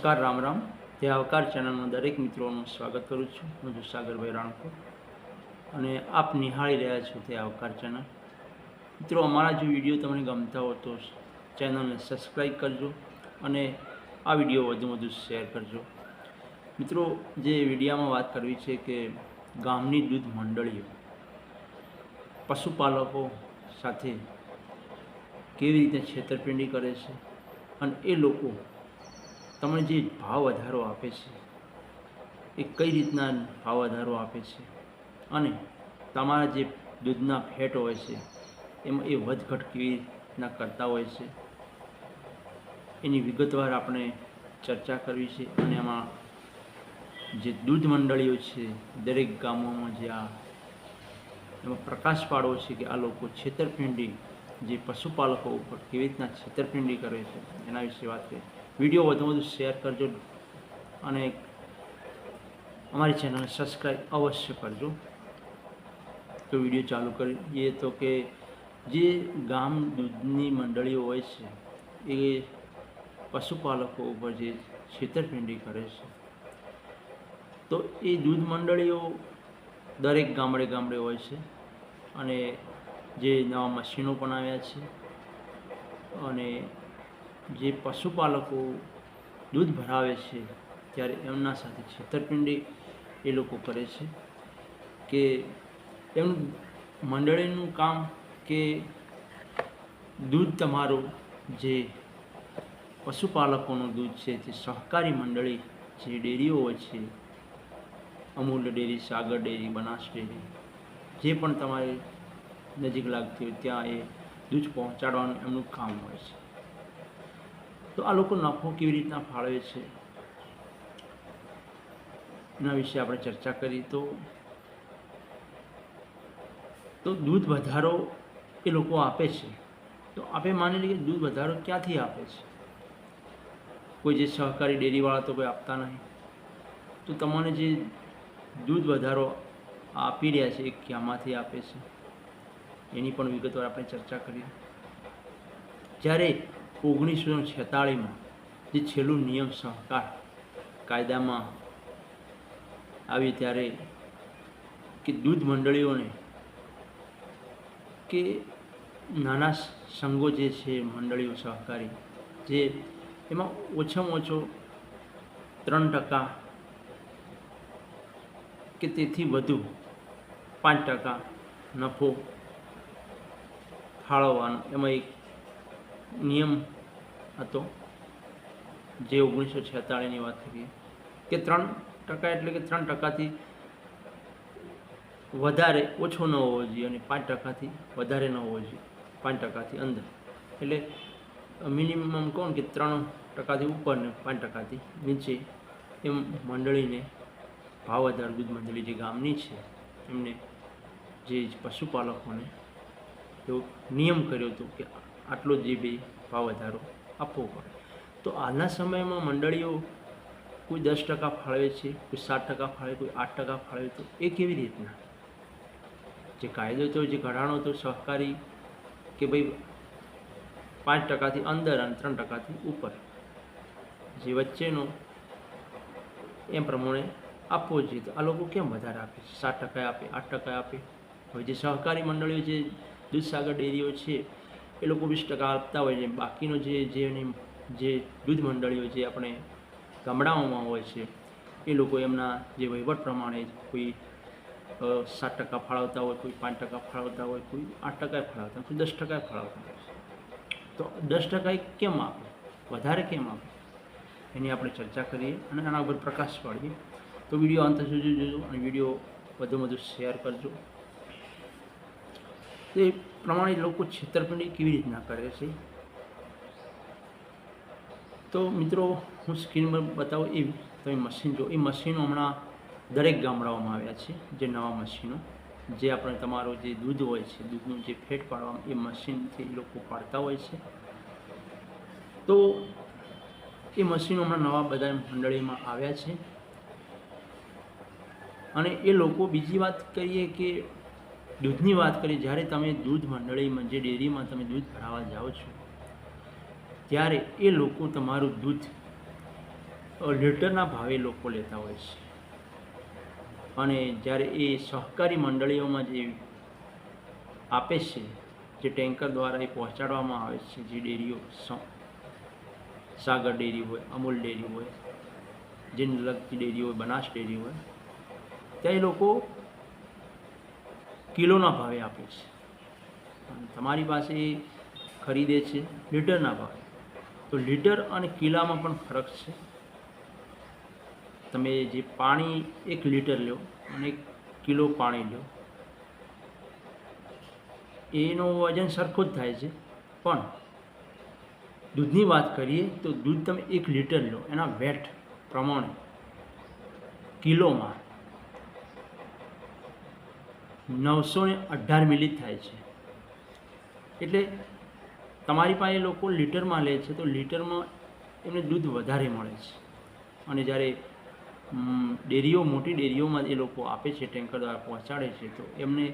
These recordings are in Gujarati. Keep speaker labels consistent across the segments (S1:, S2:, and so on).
S1: નમસ્કાર, રામ રામ. તે આવકાર ચેનલમાં દરેક મિત્રોનું સ્વાગત કરું છું. હું છું સાગરભાઈ રાણકોર અને આપ નિહાળી રહ્યા છો તે આવકાર ચેનલ. મિત્રો, અમારા જો વીડિયો તમને ગમતા હો તો ચેનલને સબસ્ક્રાઈબ કરજો અને આ વીડિયો વધુ વધુ શેર કરજો. મિત્રો, જે વિડીયામાં વાત કરવી છે કે ગામની દૂધ મંડળીઓ, પશુપાલકો સાથે કેવી રીતે છેતરપિંડી કરે છે અને એ લોકો તમને જે ભાવ વધારો આપે છે, એ કઈ રીતના ભાવ વધારો આપે છે? અને તમારા જે દૂધના ફેટ હોય છે, એમાં એ વધઘટ કેવી રીતના કરતા હોય છે? એની વિગતવાર આપણે ચર્ચા કરવી છે અને એમાં જે દૂધ મંડળીઓ છે, દરેક ગામોમાં જે આ એમાં પ્રકાશ પાડવો છે કે આ લોકો છેતરપિંડી જે પશુપાલકો ઉપર કેવી રીતના છેતરપિંડી કરે છે, એના વિશે વાત કરીએ વીડિયો વધુ વધુ શેર કરજો અને અમારી ચેનલને સબસ્ક્રાઈબ અવશ્ય કરજો. તો વીડિયો ચાલુ કરીએ તો કે જે ગામ દૂધની મંડળીઓ હોય છે, એ પશુપાલકો ઉપર જે છેતરપિંડી કરે છે, તો એ દૂધ મંડળીઓ દરેક ગામડે ગામડે હોય છે અને જે નવા મશીનો પણ આવ્યા છે અને જે પશુપાલકો દૂધ ભરાવે છે ત્યારે એમના સાથે છેતરપિંડી એ લોકો કરે છે કે એમનું મંડળીનું કામ કે દૂધ તમારું જે પશુપાલકોનું દૂધ છે તે સહકારી મંડળી જે ડેરીઓ હોય છે, Amul dairy, Sagar dairy, Banas dairy, જે પણ તમારે નજીક લાગતી હોય ત્યાં એ દૂધ પહોંચાડવાનું એમનું કામ હોય છે. તો આ લોકો નફો કેવી રીતના ફાળવે છે? એના વિશે આપણે ચર્ચા કરી તો તો દૂધ વધારો એ લોકો આપે છે. તો આપણે માની લઈએ દૂધ વધારો ક્યાંથી આપે છે? કોઈ જે સહકારી ડેરીવાળા તો કોઈ આપતા નહીં. તો તમને જે દૂધ વધારો આપી રહ્યા છે એ ક્યાંમાંથી આપે છે? એની પણ વિગતવાર આપણે ચર્ચા કરીએ જ્યારે ઓગણીસો છેતાળીમાં જે છેલ્લું નિયમ સહકાર કાયદામાં આવી ત્યારે કે દૂધ મંડળીઓને કે નાના સંઘો જે છે, મંડળીઓ સહકારી, જે એમાં ઓછામાં ઓછો ત્રણ ટકા કે તેથી વધુ, પાંચ ટકા નફો ફાળવવાનો, એમાં એક નિયમ હતો, જે ઓગણીસો છેતાળીસની વાત કરીએ, કે ત્રણ ટકા એટલે કે ત્રણ ટકાથી વધારે ઓછો ન હોવો જોઈએ અને પાંચ ટકાથી વધારે ન હોવો જોઈએ, પાંચ ટકાથી અંદર. એટલે મિનિમમ કોણ કે ત્રણ ટકાથી ઉપર ને પાંચ ટકાથી નીચે, એમ મંડળીને ભાવ વધારો દૂધ મંડળી જે ગામની છે, એમને જે પશુપાલકોને એવો નિયમ કર્યો હતો કે આટલો જે બે ભાવ વધારો આપવો પડે. તો હાલના સમયમાં મંડળીઓ કોઈ દસ ટકા ફાળવે છે, કોઈ સાત ટકા ફાળવે, કોઈ આઠ ટકા ફાળવે, તો એ કેવી રીતના? જે કાયદો તો જે ઘડાણો તો સહકારી કે ભાઈ પાંચ ટકાથી અંદર અને ત્રણ ટકાથી ઉપર. જે વચ્ચેનો એમ પ્રમાણે આપવો જોઈએ. તો આ લોકો કેમ વધારે આપે છે? સાત ટકા આપે, આઠ ટકા આપે? હવે જે સહકારી મંડળીઓ, જે દૂધસાગર ડેરીઓ છે એ લોકો વીસ ટકા આપતા હોય છે. બાકીનો જે જેની જે દૂધ મંડળીઓ જે આપણે ગામડાઓમાં હોય છે, એ લોકો એમના જે વહીવટ પ્રમાણે કોઈ સાત ટકા ફાળવતા હોય, કોઈ પાંચ ટકા ફાળવતા હોય, કોઈ આઠ ટકા ફાળવતા કોઈ દસ ટકા ફાળવતા હોય. તો દસ ટકા કેમ આપે? વધારે કેમ આપે? એની આપણે ચર્ચા કરીએ અને આના ઉપર પ્રકાશ પાડીએ. તો વીડિયો અંત સુધી જોજો અને વીડિયો વધુ વધુ શેર કરજો. તો પ્રમાણે લોકો છેતરપિંડી કેવી રીતના કરે છે? તો મિત્રો, હું સ્ક્રીન પર બતાવું એ તમે મશીન, જો એ મશીનો હમણાં દરેક ગામડાઓમાં આવ્યા છે, જે નવા મશીનો, જે આપણે તમારો જે દૂધ હોય છે, દૂધનું જે ફેટ પાડવામાં એ મશીનથી લોકો પાડતા હોય છે. તો એ મશીનો હમણાં નવા બધા મંડળીમાં આવ્યા છે. અને એ લોકો બીજી વાત કરીએ કે દૂધની વાત કરીએ, જ્યારે તમે દૂધ મંડળીમાં, જે ડેરીમાં તમે દૂધ ભરાવા જાઓ છો, ત્યારે એ લોકો તમારું દૂધ લીટરના ભાવે લોકો લેતા હોય છે. અને જ્યારે એ સહકારી મંડળીઓમાં જે આપે છે, જે ટેન્કર દ્વારા એ પહોંચાડવામાં આવે છે, જે ડેરીઓ સાગર ડેરી હોય, અમૂલ ડેરી હોય, જે લગતી ડેરી હોય, બનાસ ડેરી હોય, ત્યાં એ લોકો કિલોના ભાવે આપે છે. તમારી પાસે ખરીદે છે લીટરના ભાવે. તો લીટર અને કિલામાં પણ ફરક છે. તમે જે પાણી એક લીટર લો અને એક કિલો પાણી લો. એનું વજન સરખું જ થાય છે. પણ દૂધની વાત કરીએ તો દૂધ તમે એક લીટર લો એના વેટ પ્રમાણે કિલોમાં નવસો ને અઢાર મિલી થાય છે. એટલે તમારી પાસે લોકો લીટરમાં લે છે તો લીટરમાં એમને દૂધ વધારે મળે છે. અને જ્યારે ડેરીઓ, મોટી ડેરીઓમાં એ લોકો આપે છે, ટેન્કર દ્વારા પહોંચાડે છે, તો એમને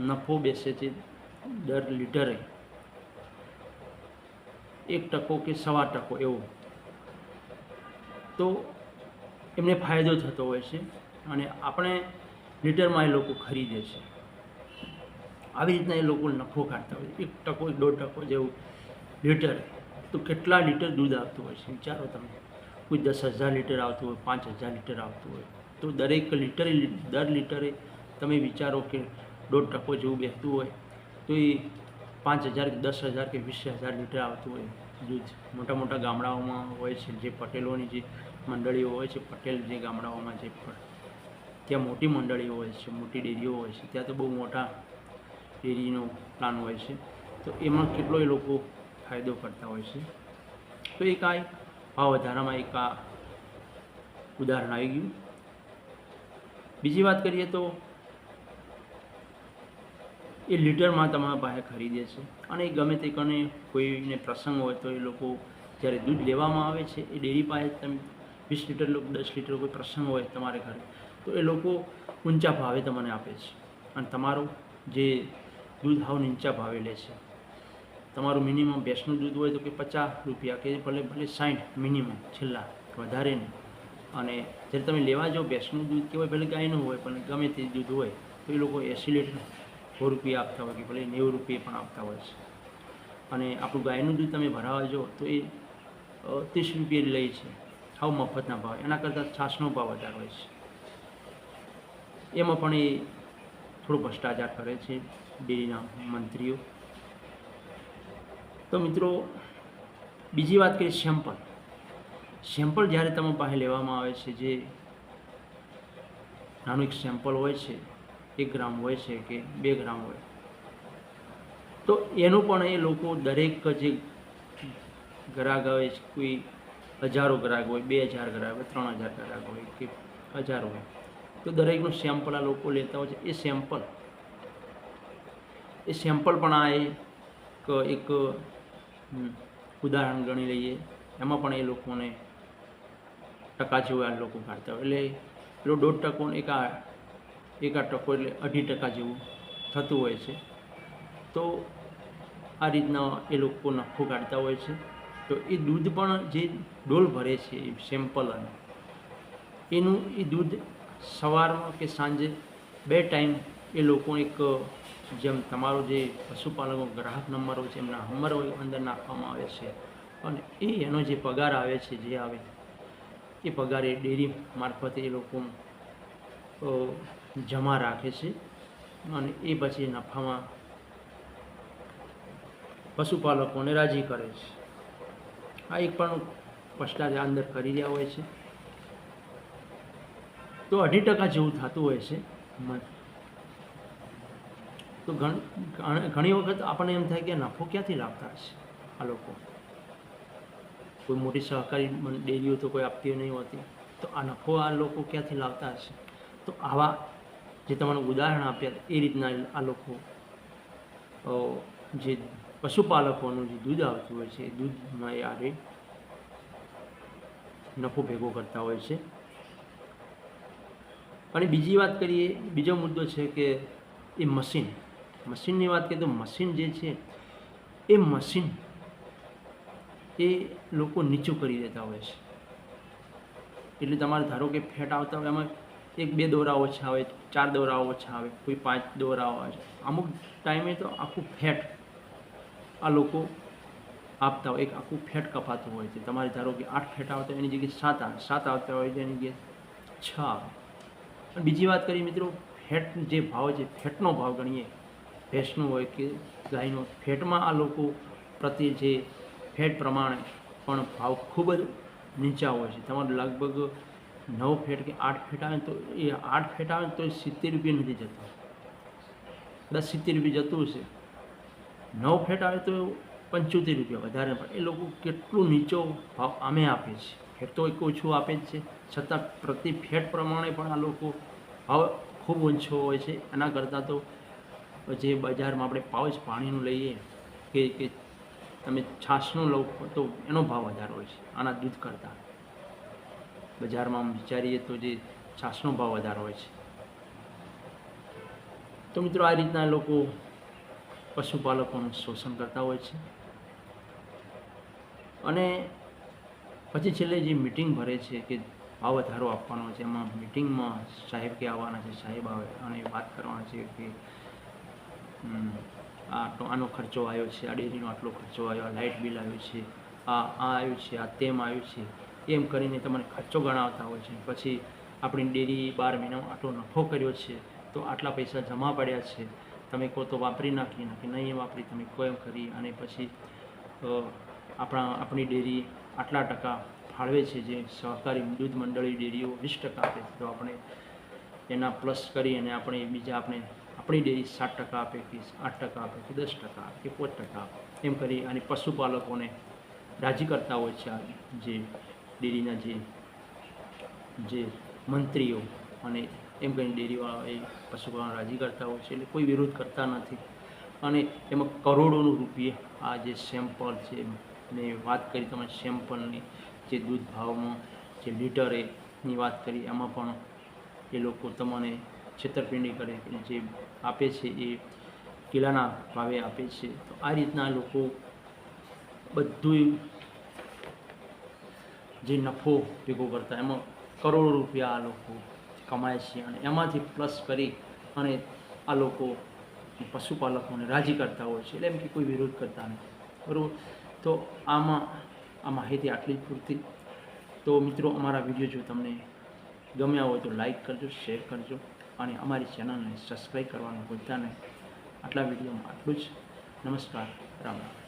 S1: નફો બેસે છે દર લીટરે. એક ટકો કે સવા ટકો એવો. તો એમને ફાયદો થતો હોય છે. અને આપણે લીટરમાં એ લોકો ખરીદે છે. આવી રીતના એ લોકો નફો કાઢતા હોય. એક ટકો, દોઢ ટકો જેવું લીટર. તો કેટલા લીટર દૂધ આવતું હોય છે? વિચારો તમે. કોઈ દસ હજાર લીટર આવતું હોય, પાંચ હજાર લીટર આવતું હોય. તો દરેક લીટરે દર લીટરે તમે વિચારો કે દોઢ ટકો જેવું બેસતું હોય, તો એ પાંચ હજાર કે દસ હજાર કે વીસ હજાર લીટર આવતું હોય દૂધ. મોટા મોટા ગામડાઓમાં હોય છે, જે પટેલોની જે મંડળીઓ હોય છે, પટેલ જે ગામડાઓમાં જે ત્યાં મોટી મંડળીઓ હોય છે, મોટી ડેરીઓ હોય છે, ત્યાં તો બહુ મોટા ડેરીનો પ્લાન હોય છે. તો એમાં કેટલો એ લોકો ફાયદો કરતા હોય છે? તો એક આ ભાવ વધારામાં એક આ ઉદાહરણ આવી ગયું. બીજી વાત કરીએ તો એ લીટરમાં તમારા પાસે ખરીદે છે અને એ ગમે તે કને કોઈને પ્રસંગ હોય તો એ લોકો જ્યારે દૂધ લેવામાં આવે છે, એ ડેરી પાસે તમે વીસ લીટર દસ લીટર કોઈ પ્રસંગ હોય તમારે ઘરે તો એ લોકો ઊંચા ભાવે તમને આપે છે. અને તમારું જે દૂધ હાવ નીચા ભાવે લે છે. તમારું મિનિમમ ભેંસનું દૂધ હોય તો કે પચાસ રૂપિયા કે ભલે ભલે સાઠ મિનિમમ છેલ્લા વધારે નહીં. અને જ્યારે તમે લેવા જાઓ ભેંસનું દૂધ કે હોય ભલે ગાયનું હોય પણ ગમે તે દૂધ હોય તો એ લોકો એંસી લીટર સો રૂપિયા આપતા હોય કે ભલે નેવું રૂપિયા પણ આપતા હોય છે. અને આપણું ગાયનું દૂધ તમે ભરાવા જાઓ તો એ ત્રીસ રૂપિયા લે છે. હાવ મફતના ભાવ. એના કરતાં છાશનો ભાવ વધારે હોય છે. એમાં પણ એ થોડો ભ્રષ્ટાચાર કરે છે ડેરીના મંત્રીઓ. તો મિત્રો, બીજી વાત કરીએ સેમ્પલ. સેમ્પલ જ્યારે તમારી પાસે લેવામાં આવે છે, જે નાનું એક સેમ્પલ હોય છે, એક ગ્રામ હોય છે કે બે ગ્રામ હોય. તો એનું પણ એ લોકો દરેક જે ગ્રાહક આવે છે, કોઈ હજારો ગ્રાહક હોય, બે હજાર ગ્રાહક હોય, ત્રણ હજાર ગ્રાહક હોય કે હજાર હોય તો દરેકનું સેમ્પલ આ લોકો લેતા હોય છે. એ સેમ્પલ એ સેમ્પલ પણ આ એક એક ઉદાહરણ ગણી લઈએ. એમાં પણ એ લોકોને ટકા જેવું આ લોકો કાઢતા હોય. એટલે પેલો દોઢ ટકો એક આ એક આ ટકો એટલે અઢી ટકા જેવું થતું હોય છે. તો આ રીતના એ લોકો નફો કાઢતા હોય છે. તો એ દૂધ પણ જે ડોલ ભરે છે, એ સેમ્પલ અને, એનું એ દૂધ સવારમાં કે સાંજે બે ટાઈમ એ લોકો એક, જેમ તમારો જે પશુપાલકો ગ્રાહક નંબર હોય છે, એમના નંબર અંદર નાખવામાં આવે છે. અને એ એનો જે પગાર આવે છે, જે આવે, એ પગાર એ ડેરી મારફતે એ લોકો જમા રાખે છે. અને એ પછી નફામાં પશુપાલકોને રાજી કરે છે. આ એક પણ ભ્રષ્ટાચાર અંદર કરી રહ્યા હોય છે. તો અઢી ટકા જેવું થતું હોય છે. તો ઘણ- વખત આપણને એમ થાય કે નફો ક્યાંથી લાવતા હશે આ લોકો? કોઈ મોટી સહકારી ડેરીઓ તો કોઈ આપતી નહીં હોતી. તો આ નફો આ લોકો ક્યાંથી લાવતા હશે? તો આવા જે તમને ઉદાહરણ આપ્યા એ રીતના આ લોકો જે પશુપાલકોનું જે દૂધ આવતું હોય છે એ દૂધમાં એ આરે નફો ભેગો કરતા હોય છે. અને બીજી વાત કરીએ, બીજો મુદ્દો છે કે એ મશીન. મશીનની વાત કરીએ તો મશીન જે છે, એ મશીન એ લોકો નીચું કરી દેતા હોય છે. એટલે તમારે ધારો કે ફેટ આવતા હોય એમાં એક બે દોરા ઓછા આવે ચાર દોરા ઓછા આવે, કોઈ પાંચ દોરા આવે. અમુક ટાઈમે તો આખું ફેટ આ લોકો આપતા હોય, એક આખું ફેટ કપાતું હોય છે. તમારે ધારો કે આઠ ફેટ આવતા હોય, એની જગ્યાએ સાત આવે, સાત આવતા હોય છે એની જગ્યાએ છ આવે. બીજી વાત કરીએ મિત્રો, ફેટ જે ભાવ છે, ફેટનો ભાવ ગણીએ. ભેંસનો હોય કે ગાયનો, ફેટમાં આ લોકો પ્રત્યે જે ફેટ પ્રમાણે પણ ભાવ ખૂબ જ નીચા હોય છે. તમારે લગભગ નવ ફેટ કે આઠ ફેટ આવે તો એ આઠ ફેટ આવે તો એ સિત્તેર રૂપિયા નથી જતો. કદાચ સિત્તેર રૂપિયા જતું હશે. નવ ફેટ આવે તો પંચોતેર રૂપિયા વધારે પડે. એ લોકો કેટલું નીચો ભાવ અમે આપે છે ફેટ તો એક ઓછું આપે જ છે. છતાં પ્રતિ ફેટ પ્રમાણે પણ આ લોકો ભાવ ખૂબ ઓછો હોય છે. એના કરતાં તો જે બજારમાં આપણે પાઉચ પાણીનું લઈએ કે કે તમે છાશનું લો તો એનો ભાવ વધારે હોય છે, આના દૂધ કરતાં. બજારમાં વિચારીએ તો જે છાશનો ભાવ વધારે હોય છે. તો મિત્રો આ રીતના લોકો પશુપાલકોનું શોષણ કરતા હોય છે. અને પછી છેલ્લે જે મિટિંગ ભરે છે કે ભાવ વધારો આપવાનો છે, એમાં મિટિંગમાં સાહેબ કે આવવાના છે, સાહેબ આવે અને વાત કરવાના છે કે આ તો આનો ખર્ચો આવ્યો છે, આ ડેરીનો આટલો ખર્ચો આવ્યો, આ લાઇટ બિલ આવ્યું છે, આ આ આવ્યું છે, આ તેમ આવ્યું છે, એમ કરીને તમને ખર્ચો ગણાવતા હોય છે. પછી આપણી ડેરી બાર મહિનામાં આટલો નફો કર્યો છે, તો આટલા પૈસા જમા પડ્યા છે. તમે કહો તો વાપરી નાખી નાખી નહીં વાપરી, તમે કોઈ એમ કરી અને પછી આપણા આપણી ડેરી આટલા ટકા ફાળવે છે જે સહકારી દૂધ મંડળી ડેરીઓ વીસ ટકા આપે તો આપણે એના પ્લસ કરી અને આપણે બીજા આપણે આપણી ડેરી સાત ટકા આપે કે આઠ ટકા આપે કે દસ ટકા કે પાંચ ટકા એમ કરી અને પશુપાલકોને રાજી કરતા હોય છે જે ડેરીના જે જે મંત્રીઓ અને એમ કરીને ડેરીવાળા એ પશુપાલન રાજી કરતા હોય છે એટલે કોઈ વિરોધ કરતા નથી. અને એમાં કરોડોનું રૂપિયે આ જે સેમ્પલ છે મેં વાત કરી તમે સેમ્પલની જે દૂધ ભાવમાં, જે લીટરે ની વાત કરી, એમાં પણ એ લોકો તમને છેતરપિંડી કરે જે આપે છે એ કિલ્લાના ભાવે આપે છે. તો આ રીતના લોકો બધું જે નફો ભેગો કરતા, એમાં કરોડો રૂપિયા આ લોકો કમાય છે અને એમાંથી પ્લસ કરી અને આ લોકો પશુપાલકોને રાજી કરતા હોય છે. એટલે એમ કે કોઈ વિરોધ કરતા નથી. બરાબર? તો આમાં આ માહિતી આટલી જ પૂરતી. તો મિત્રો, અમારા વીડિયો જો તમને ગમ્યા હોય તો લાઈક કરજો, શેર કરજો અને અમારી ચેનલને સબસ્ક્રાઈબ કરવાનું ભૂલતા નહીં. આટલા વિડીયોમાં આટલું જ. નમસ્કાર, રામ રામ.